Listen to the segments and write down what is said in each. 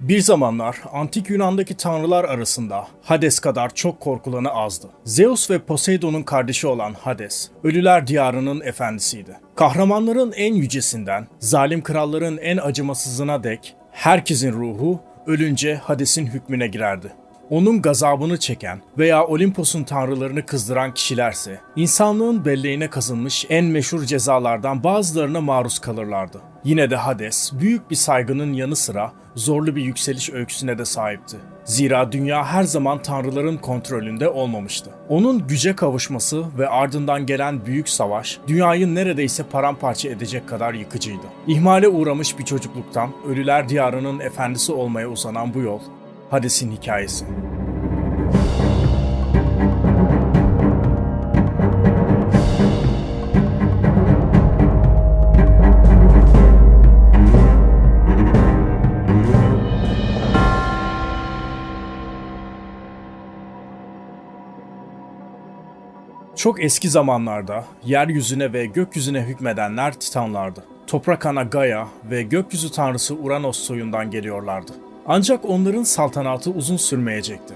Bir zamanlar antik Yunan'daki tanrılar arasında Hades kadar çok korkulanı azdı. Zeus ve Poseidon'un kardeşi olan Hades, ölüler diyarının efendisiydi. Kahramanların en yücesinden, zalim kralların en acımasızına dek herkesin ruhu ölünce Hades'in hükmüne girerdi. Onun gazabını çeken veya Olimpos'un tanrılarını kızdıran kişilerse insanlığın belleğine kazınmış en meşhur cezalardan bazılarına maruz kalırlardı. Yine de Hades büyük bir saygının yanı sıra zorlu bir yükseliş öyküsüne de sahipti. Zira dünya her zaman tanrıların kontrolünde olmamıştı. Onun güce kavuşması ve ardından gelen büyük savaş dünyayı neredeyse paramparça edecek kadar yıkıcıydı. İhmale uğramış bir çocukluktan ölüler diyarının efendisi olmaya uzanan bu yol Hades'in hikayesi. Çok eski zamanlarda yeryüzüne ve gökyüzüne hükmedenler Titanlardı. Toprak ana Gaia ve gökyüzü tanrısı Uranos soyundan geliyorlardı. Ancak onların saltanatı uzun sürmeyecekti.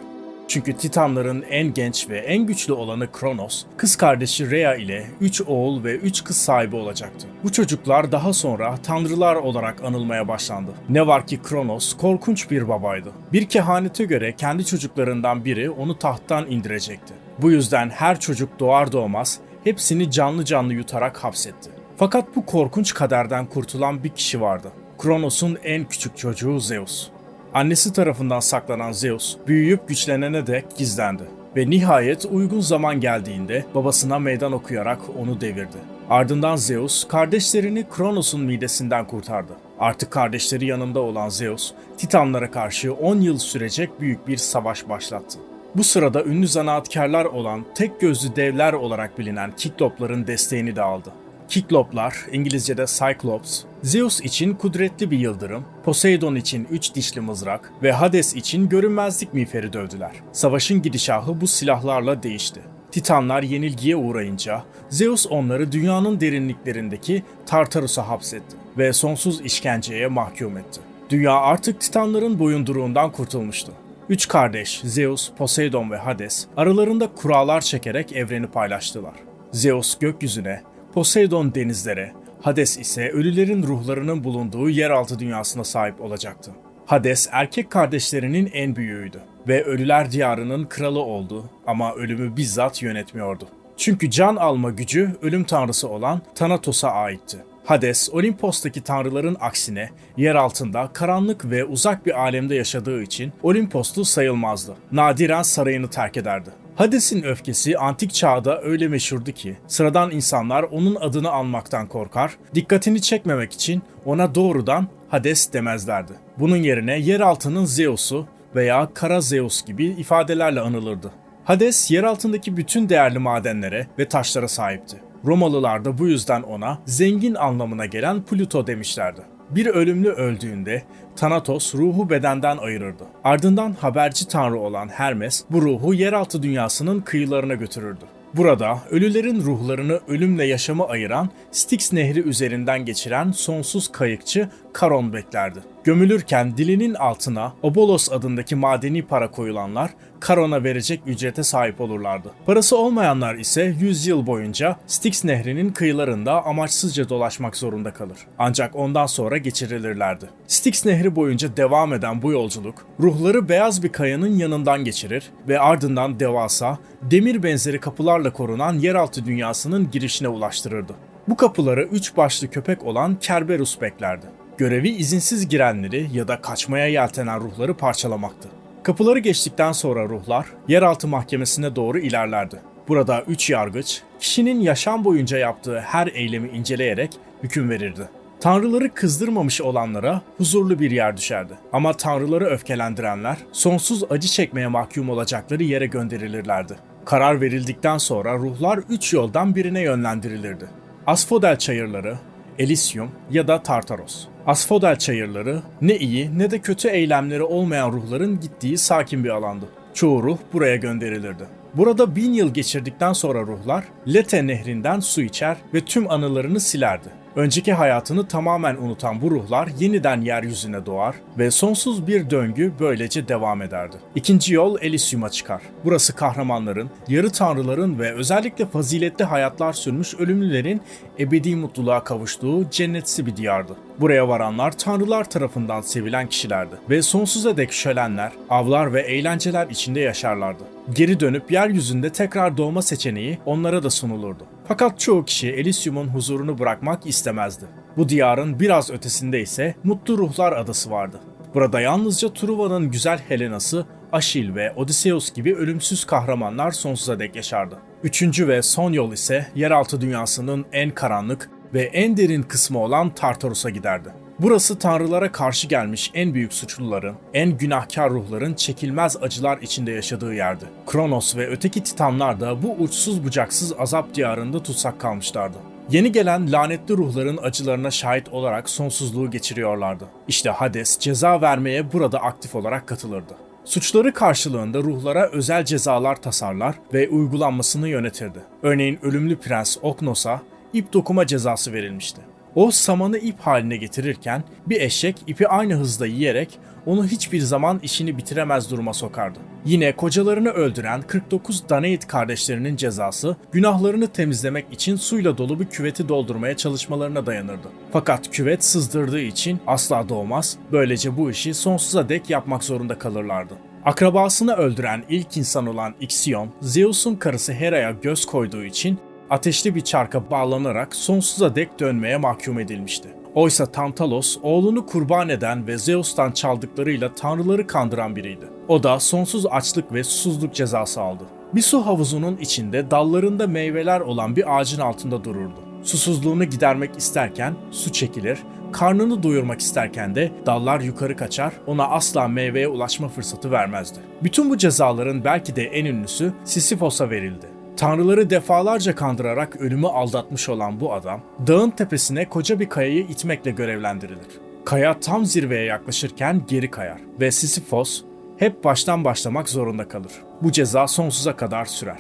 Çünkü Titanların en genç ve en güçlü olanı Kronos, kız kardeşi Rhea ile 3 oğul ve 3 kız sahibi olacaktı. Bu çocuklar daha sonra tanrılar olarak anılmaya başlandı. Ne var ki Kronos korkunç bir babaydı. Bir kehanete göre kendi çocuklarından biri onu tahttan indirecekti. Bu yüzden her çocuk doğar doğmaz hepsini canlı canlı yutarak hapsetti. Fakat bu korkunç kaderden kurtulan bir kişi vardı. Kronos'un en küçük çocuğu Zeus. Annesi tarafından saklanan Zeus, büyüyüp güçlenene dek gizlendi. Ve nihayet uygun zaman geldiğinde babasına meydan okuyarak onu devirdi. Ardından Zeus, kardeşlerini Kronos'un midesinden kurtardı. Artık kardeşleri yanında olan Zeus, Titanlara karşı 10 yıl sürecek büyük bir savaş başlattı. Bu sırada ünlü zanaatkarlar olan tek gözlü devler olarak bilinen Kiklopların desteğini de aldı. Kikloplar, İngilizce'de Cyclops, Zeus için kudretli bir yıldırım, Poseidon için üç dişli mızrak ve Hades için görünmezlik miğferi dövdüler. Savaşın gidişahı bu silahlarla değişti. Titanlar yenilgiye uğrayınca Zeus onları dünyanın derinliklerindeki Tartarus'a hapsetti ve sonsuz işkenceye mahkum etti. Dünya artık Titanların boyunduruğundan kurtulmuştu. Üç kardeş Zeus, Poseidon ve Hades aralarında kurallar çekerek evreni paylaştılar. Zeus gökyüzüne, Poseidon denizlere, Hades ise ölülerin ruhlarının bulunduğu yeraltı dünyasına sahip olacaktı. Hades erkek kardeşlerinin en büyüğüydü ve ölüler diyarının kralı oldu ama ölümü bizzat yönetmiyordu. Çünkü can alma gücü ölüm tanrısı olan Thanatos'a aitti. Hades, Olimpos'taki tanrıların aksine yer altında karanlık ve uzak bir alemde yaşadığı için Olimposlu sayılmazdı. Nadiren sarayını terk ederdi. Hades'in öfkesi antik çağda öyle meşhurdu ki sıradan insanlar onun adını almaktan korkar, dikkatini çekmemek için ona doğrudan Hades demezlerdi. Bunun yerine yeraltının Zeus'u veya Kara Zeus gibi ifadelerle anılırdı. Hades yer altındaki bütün değerli madenlere ve taşlara sahipti. Romalılar da bu yüzden ona zengin anlamına gelen Pluto demişlerdi. Bir ölümlü öldüğünde Thanatos ruhu bedenden ayırırdı. Ardından haberci tanrı olan Hermes bu ruhu yeraltı dünyasının kıyılarına götürürdü. Burada ölülerin ruhlarını ölümle yaşamı ayıran Styx nehri üzerinden geçiren sonsuz kayıkçı Karon beklerdi. Gömülürken dilinin altına Obolos adındaki madeni para koyulanlar Karon'a verecek ücrete sahip olurlardı. Parası olmayanlar ise 100 yıl boyunca Styx nehrinin kıyılarında amaçsızca dolaşmak zorunda kalır. Ancak ondan sonra geçirilirlerdi. Styx nehri boyunca devam eden bu yolculuk ruhları beyaz bir kayanın yanından geçirir ve ardından devasa, demir benzeri kapılarla korunan yeraltı dünyasının girişine ulaştırırdı. Bu kapıları üç başlı köpek olan Kerberus beklerdi. Görevi izinsiz girenleri ya da kaçmaya yeltenen ruhları parçalamaktı. Kapıları geçtikten sonra ruhlar yeraltı mahkemesine doğru ilerlerdi. Burada üç yargıç kişinin yaşam boyunca yaptığı her eylemi inceleyerek hüküm verirdi. Tanrıları kızdırmamış olanlara huzurlu bir yer düşerdi. Ama tanrıları öfkelendirenler sonsuz acı çekmeye mahkum olacakları yere gönderilirlerdi. Karar verildikten sonra ruhlar üç yoldan birine yönlendirilirdi. Asphodel çayırları, Elysium ya da Tartaros. Asphodel çayırları ne iyi ne de kötü eylemleri olmayan ruhların gittiği sakin bir alandı. Çoğu ruh buraya gönderilirdi. Burada bin yıl geçirdikten sonra ruhlar Lete nehrinden su içer ve tüm anılarını silerdi. Önceki hayatını tamamen unutan bu ruhlar yeniden yeryüzüne doğar ve sonsuz bir döngü böylece devam ederdi. İkinci yol Elysium'a çıkar. Burası kahramanların, yarı tanrıların ve özellikle faziletli hayatlar sürmüş ölümlülerin ebedi mutluluğa kavuştuğu cennetsi bir diyardı. Buraya varanlar tanrılar tarafından sevilen kişilerdi ve sonsuza dek şölenler, avlar ve eğlenceler içinde yaşarlardı. Geri dönüp yeryüzünde tekrar doğma seçeneği onlara da sunulurdu. Fakat çoğu kişi Elysium'un huzurunu bırakmak istemezdi. Bu diyarın biraz ötesinde ise Mutlu Ruhlar Adası vardı. Burada yalnızca Truva'nın güzel Helena'sı, Aşil ve Odysseus gibi ölümsüz kahramanlar sonsuza dek yaşardı. Üçüncü ve son yol ise yeraltı dünyasının en karanlık ve en derin kısmı olan Tartarus'a giderdi. Burası tanrılara karşı gelmiş en büyük suçluların, en günahkar ruhların çekilmez acılar içinde yaşadığı yerdi. Kronos ve öteki titanlar da bu uçsuz bucaksız azap diyarında tutsak kalmışlardı. Yeni gelen lanetli ruhların acılarına şahit olarak sonsuzluğu geçiriyorlardı. İşte Hades ceza vermeye burada aktif olarak katılırdı. Suçları karşılığında ruhlara özel cezalar tasarlar ve uygulanmasını yönetirdi. Örneğin ölümlü prens Oknos'a ip dokuma cezası verilmişti. O samanı ip haline getirirken bir eşek ipi aynı hızda yiyerek onu hiçbir zaman işini bitiremez duruma sokardı. Yine kocalarını öldüren 49 Daneit kardeşlerinin cezası günahlarını temizlemek için suyla dolu bir küveti doldurmaya çalışmalarına dayanırdı. Fakat küvet sızdırdığı için asla doğmaz, böylece bu işi sonsuza dek yapmak zorunda kalırlardı. Akrabasını öldüren ilk insan olan Ixion, Zeus'un karısı Hera'ya göz koyduğu için ateşli bir çarka bağlanarak sonsuza dek dönmeye mahkum edilmişti. Oysa Tantalos oğlunu kurban eden ve Zeus'tan çaldıklarıyla tanrıları kandıran biriydi. O da sonsuz açlık ve susuzluk cezası aldı. Bir su havuzunun içinde dallarında meyveler olan bir ağacın altında dururdu. Susuzluğunu gidermek isterken su çekilir, karnını doyurmak isterken de dallar yukarı kaçar, ona asla meyveye ulaşma fırsatı vermezdi. Bütün bu cezaların belki de en ünlüsü Sisyphos'a verildi. Tanrıları defalarca kandırarak ölümü aldatmış olan bu adam, dağın tepesine koca bir kayayı itmekle görevlendirilir. Kaya tam zirveye yaklaşırken geri kayar ve Sisyphos hep baştan başlamak zorunda kalır. Bu ceza sonsuza kadar sürer.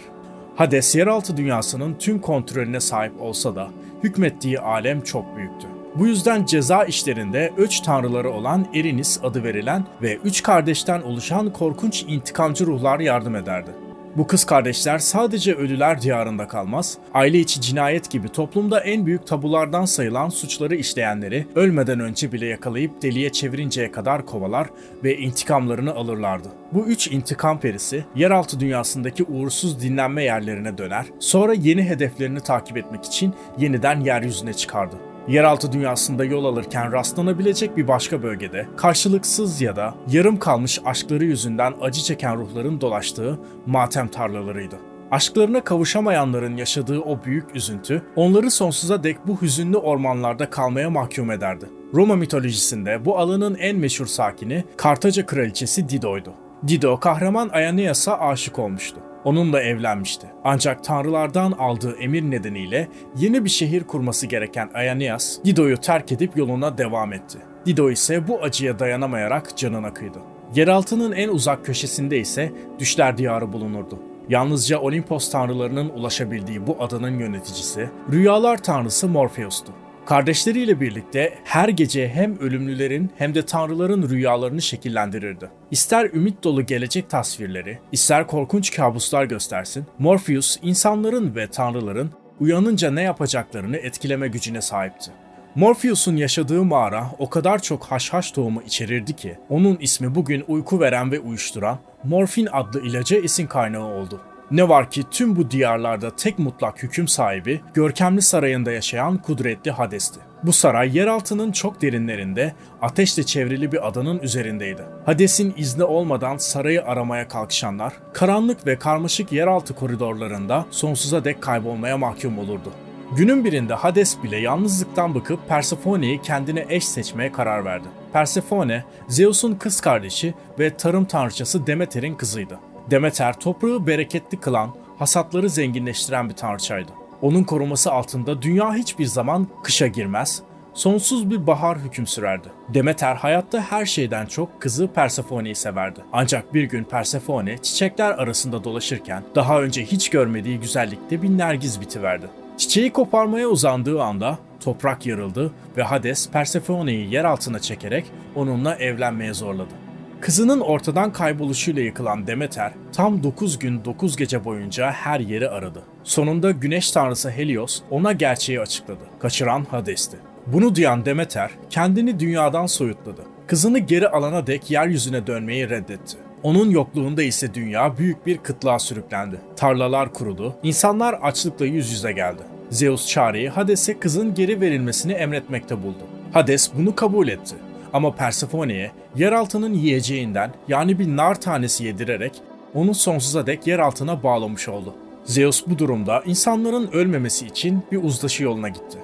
Hades yeraltı dünyasının tüm kontrolüne sahip olsa da hükmettiği alem çok büyüktü. Bu yüzden ceza işlerinde öç tanrıları olan Erinis adı verilen ve üç kardeşten oluşan korkunç intikamcı ruhlar yardım ederdi. Bu kız kardeşler sadece ölüler diyarında kalmaz, aile içi cinayet gibi toplumda en büyük tabulardan sayılan suçları işleyenleri ölmeden önce bile yakalayıp deliye çevirinceye kadar kovalar ve intikamlarını alırlardı. Bu üç intikam perisi yeraltı dünyasındaki uğursuz dinlenme yerlerine döner, sonra yeni hedeflerini takip etmek için yeniden yeryüzüne çıkardı yeraltı dünyasında yol alırken rastlanabilecek bir başka bölgede karşılıksız ya da yarım kalmış aşkları yüzünden acı çeken ruhların dolaştığı matem tarlalarıydı. Aşklarına kavuşamayanların yaşadığı o büyük üzüntü, onları sonsuza dek bu hüzünlü ormanlarda kalmaya mahkum ederdi. Roma mitolojisinde bu alanın en meşhur sakini Kartaca kraliçesi Dido'ydu. Dido kahraman Aeneas'a aşık olmuştu. Onunla evlenmişti. Ancak tanrılardan aldığı emir nedeniyle yeni bir şehir kurması gereken Aeneas, Dido'yu terk edip yoluna devam etti. Dido ise bu acıya dayanamayarak canına kıydı. Yeraltının en uzak köşesinde ise Düşler Diyarı bulunurdu. Yalnızca Olimpos tanrılarının ulaşabildiği bu adanın yöneticisi, rüyalar tanrısı Morpheus'tu. Kardeşleriyle birlikte her gece hem ölümlülerin hem de tanrıların rüyalarını şekillendirirdi. İster ümit dolu gelecek tasvirleri, ister korkunç kabuslar göstersin, Morpheus insanların ve tanrıların uyanınca ne yapacaklarını etkileme gücüne sahipti. Morpheus'un yaşadığı mağara o kadar çok haşhaş tohumu içerirdi ki onun ismi bugün uyku veren ve uyuşturan morfin adlı ilaca esin kaynağı oldu. Ne var ki tüm bu diyarlarda tek mutlak hüküm sahibi görkemli sarayında yaşayan kudretli Hades'ti. Bu saray yeraltının çok derinlerinde ateşle çevrili bir adanın üzerindeydi. Hades'in izni olmadan sarayı aramaya kalkışanlar karanlık ve karmaşık yeraltı koridorlarında sonsuza dek kaybolmaya mahkum olurdu. Günün birinde Hades bile yalnızlıktan bıkıp Persephone'yi kendine eş seçmeye karar verdi. Persephone, Zeus'un kız kardeşi ve tarım tanrıçası Demeter'in kızıydı. Demeter toprağı bereketli kılan, hasatları zenginleştiren bir tanrıçaydı. Onun koruması altında dünya hiçbir zaman kışa girmez, sonsuz bir bahar hüküm sürerdi. Demeter hayatta her şeyden çok kızı Persephone'yi severdi. Ancak bir gün Persephone çiçekler arasında dolaşırken daha önce hiç görmediği güzellikte bir nergiz bitiverdi. Çiçeği koparmaya uzandığı anda toprak yarıldı ve Hades Persephone'yi yer altına çekerek onunla evlenmeye zorladı. Kızının ortadan kayboluşuyla yıkılan Demeter tam 9 gün 9 gece boyunca her yeri aradı. Sonunda güneş tanrısı Helios ona gerçeği açıkladı. Kaçıran Hades'ti. Bunu duyan Demeter kendini dünyadan soyutladı. Kızını geri alana dek yeryüzüne dönmeyi reddetti. Onun yokluğunda ise dünya büyük bir kıtlığa sürüklendi. Tarlalar kurudu, insanlar açlıkla yüz yüze geldi. Zeus çareyi Hades'e kızın geri verilmesini emretmekte buldu. Hades bunu kabul etti. Ama Persephone'ye yeraltının yiyeceğinden yani bir nar tanesi yedirerek onu sonsuza dek yer altına bağlamış oldu. Zeus bu durumda insanların ölmemesi için bir uzlaşı yoluna gitti.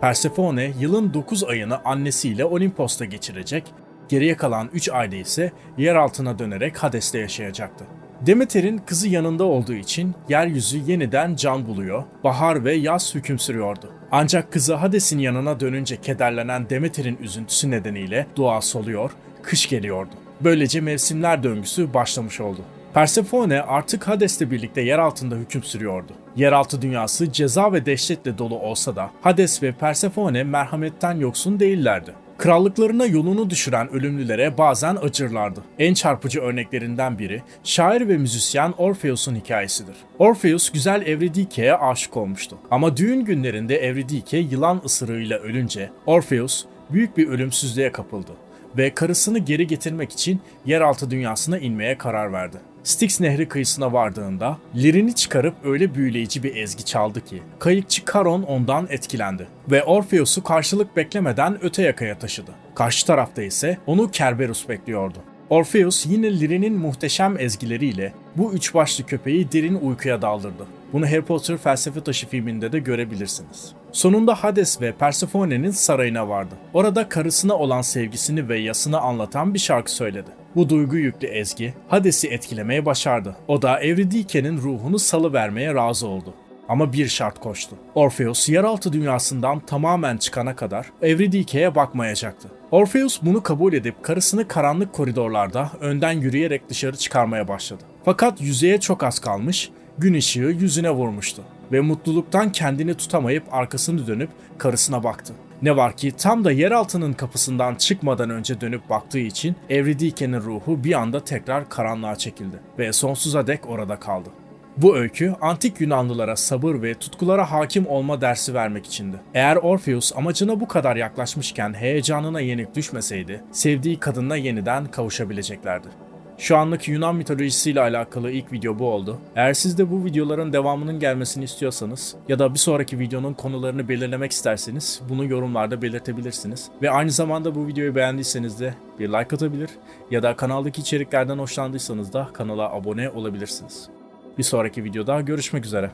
Persephone yılın 9 ayını annesiyle Olimpos'ta geçirecek, geriye kalan 3 ayda ise yer altına dönerek Hades'te yaşayacaktı. Demeter'in kızı yanında olduğu için yeryüzü yeniden can buluyor, bahar ve yaz hüküm sürüyordu. Ancak kızı Hades'in yanına dönünce kederlenen Demeter'in üzüntüsü nedeniyle doğa soluyor, kış geliyordu. Böylece mevsimler döngüsü başlamış oldu. Persephone artık Hades'le birlikte yer altında hüküm sürüyordu. Yeraltı dünyası ceza ve dehşetle dolu olsa da Hades ve Persephone merhametten yoksun değillerdi. Krallıklarına yolunu düşüren ölümlülere bazen acırlardı. En çarpıcı örneklerinden biri şair ve müzisyen Orpheus'un hikayesidir. Orpheus güzel Evridike'ye aşık olmuştu. Ama düğün günlerinde Evridike yılan ısırığıyla ölünce Orpheus büyük bir ölümsüzlüğe kapıldı ve karısını geri getirmek için yeraltı dünyasına inmeye karar verdi. Styx nehri kıyısına vardığında lirini çıkarıp öyle büyüleyici bir ezgi çaldı ki kayıkçı Karon ondan etkilendi ve Orpheus'u karşılık beklemeden öte yakaya taşıdı. Karşı tarafta ise onu Kerberus bekliyordu. Orpheus yine Liri'nin muhteşem ezgileriyle bu üç başlı köpeği derin uykuya daldırdı. Bunu Harry Potter Felsefe Taşı filminde de görebilirsiniz. Sonunda Hades ve Persephone'nin sarayına vardı. Orada karısına olan sevgisini ve yasını anlatan bir şarkı söyledi. Bu duygu yüklü ezgi Hades'i etkilemeye başardı. O da Evridike'nin ruhunu salı vermeye razı oldu. Ama bir şart koştu. Orpheus yeraltı dünyasından tamamen çıkana kadar Evridike'ye bakmayacaktı. Orpheus bunu kabul edip karısını karanlık koridorlarda önden yürüyerek dışarı çıkarmaya başladı. Fakat yüzeye çok az kalmış, gün ışığı yüzüne vurmuştu ve mutluluktan kendini tutamayıp arkasını dönüp karısına baktı. Ne var ki tam da yeraltının kapısından çıkmadan önce dönüp baktığı için Evridike'nin ruhu bir anda tekrar karanlığa çekildi ve sonsuza dek orada kaldı. Bu öykü antik Yunanlılara sabır ve tutkulara hakim olma dersi vermek içindi. Eğer Orpheus amacına bu kadar yaklaşmışken heyecanına yenik düşmeseydi, sevdiği kadınla yeniden kavuşabileceklerdi. Şu anlık Yunan mitolojisiyle alakalı ilk video bu oldu. Eğer siz de bu videoların devamının gelmesini istiyorsanız ya da bir sonraki videonun konularını belirlemek isterseniz bunu yorumlarda belirtebilirsiniz. Ve aynı zamanda bu videoyu beğendiyseniz de bir like atabilir ya da kanaldaki içeriklerden hoşlandıysanız da kanala abone olabilirsiniz. Bir sonraki videoda görüşmek üzere.